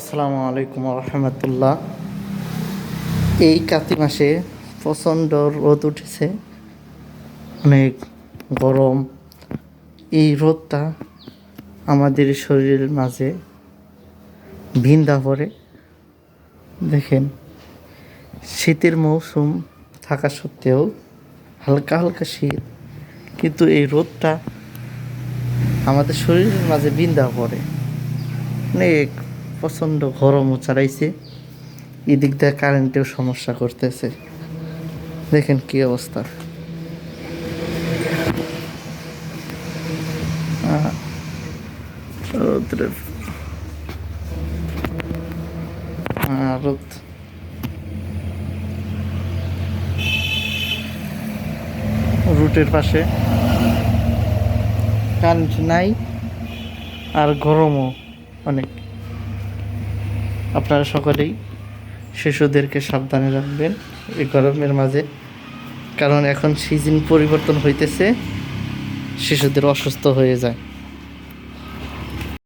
আসসালামু আলাইকুম রহমতুল্লাহ এই কাতি মাসে প্রচণ্ড রোদ উঠেছে, অনেক গরম। এই রোদটা আমাদের শরীরের মাঝে ভিন্দা পড়ে। দেখেন, শীতের মৌসুম থাকা সত্ত্বেও হালকা হালকা শীত, কিন্তু এই রোদটা আমাদের শরীরের মাঝে বিন্দা পড়ে। অনেক প্রচণ্ড গরমও চালাইছে এদিক দিয়ে কারেন্টেও সমস্যা করতেছে। দেখেন কি অবস্থা। রৌদ্রের আহ, রোদ রুটের পাশে। কারেন্ট নাই আর গরমও অনেক। আপনারা সকলেই শিশুদেরকে সাবধানে রাখবেন এই গরমের মাঝে। কারণ এখন সিজন পরিবর্তন হইতেছে, শিশুদের অসুস্থ হয়ে যায়।